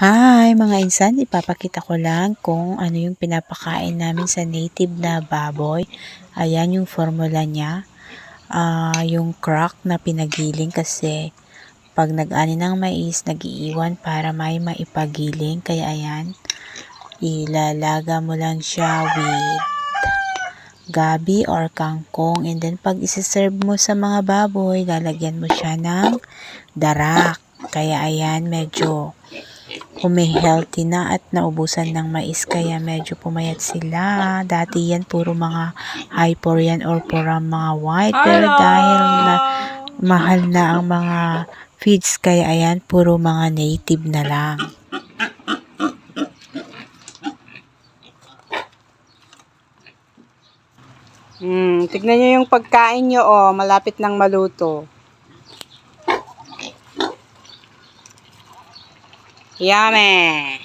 Hi mga insan, ipapakita ko lang kung ano yung pinapakain namin sa native na baboy. Ayan yung formula niya. Ah, yung crack na pinagiling kasi pag nag-ani ng mais, nagiiwan para may maipagiling. Kaya ayan, ilalaga mo lang siya with gabi or kangkong. And then pag isi-serve mo sa mga baboy, lalagyan mo siya ng darak. Kaya ayan, medyo healthy na at naubusan ng mais kaya medyo pumayat sila. Dati yan puro mga hyper yan or puro mga white. Pero dahil na mahal na ang mga feeds kaya ayan puro mga native na lang. Hmm, tignan nyo yung pagkain nyo, oh, malapit nang maluto. 呀妹！